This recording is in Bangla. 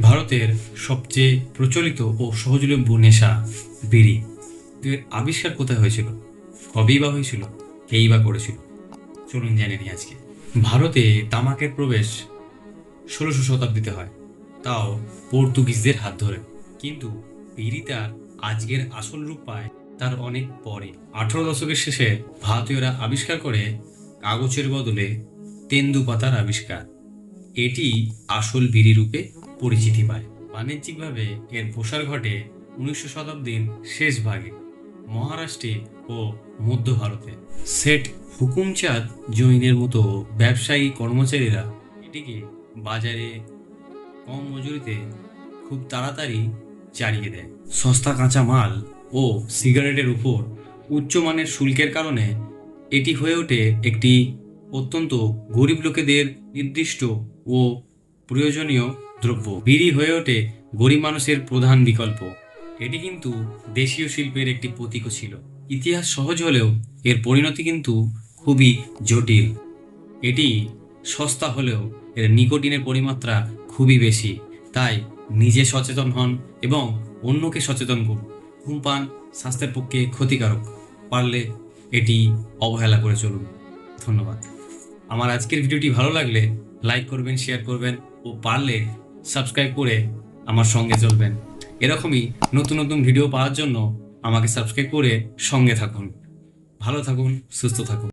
ভারতের সবচেয়ে প্রচলিত ও সহজলভ্য নেশা বিড়ি। এর আবিষ্কার কোথায় হয়েছিল? কবেই বা হয়েছিল? কেই বা করেছিল? চলুন জেনে নিই আজকে। ভারতে তামাকের প্রবেশ ষোলোশো শতাব্দীতে হয়। তাও পর্তুগিজদের হাত ধরে। কিন্তু বিড়ি তার আজকের আসল রূপ পায় তার অনেক পরে। আঠারো দশকের শেষে ভারতীয়রা আবিষ্কার করে কাগজের বদলে তেন্দু পাতার আবিষ্কার। এটি আসল বিড়ি রূপে পরিচিতি পায়। বাণিজ্যিকভাবে এর প্রসার ঘটে উনিশশো শতাব্দীর শেষ ভাগে মহারাষ্ট্রে ও মধ্য ভারতে। সেট হুকুমচাঁদ জৈনের মতো ব্যবসায়ী কর্মচারীরা এটিকে বাজারে কম মজুরিতে খুব তাড়াতাড়ি চালিয়ে দেয়। সস্তা কাঁচা মাল ও সিগারেটের উপর উচ্চমানের শুল্কের কারণে এটি হয়ে ওঠে একটি অত্যন্ত গরিব লোকেদের নির্দিষ্ট ও প্রয়োজনীয় দ্রব্য বিড়ি হয়ে ওঠে গরিব মানুষের প্রধান বিকল্প। এটি কিন্তু দেশীয় শিল্পের একটি প্রতীকও ছিল। ইতিহাস সহজ হলেও এর পরিণতি কিন্তু খুবই জটিল। এটি সস্তা হলেও এর নিকোটিনের পরিমাত্রা খুবই বেশি। তাই নিজে সচেতন হন এবং অন্যকে সচেতন করুন। ধূমপান স্বাস্থ্যের পক্ষে ক্ষতিকারক। পারলে এটি অবহেলা করে চলুন। ধন্যবাদ। আমার আজকের ভিডিওটি ভালো লাগলে লাইক করবেন, শেয়ার করবেন ও পারলে সাবস্ক্রাইব করে আমার সঙ্গে চলবেন। এরকমই নতুন নতুন ভিডিও পাওয়ার জন্য আমাকে সাবস্ক্রাইব করে সঙ্গে থাকুন। ভালো থাকুন, সুস্থ থাকুন।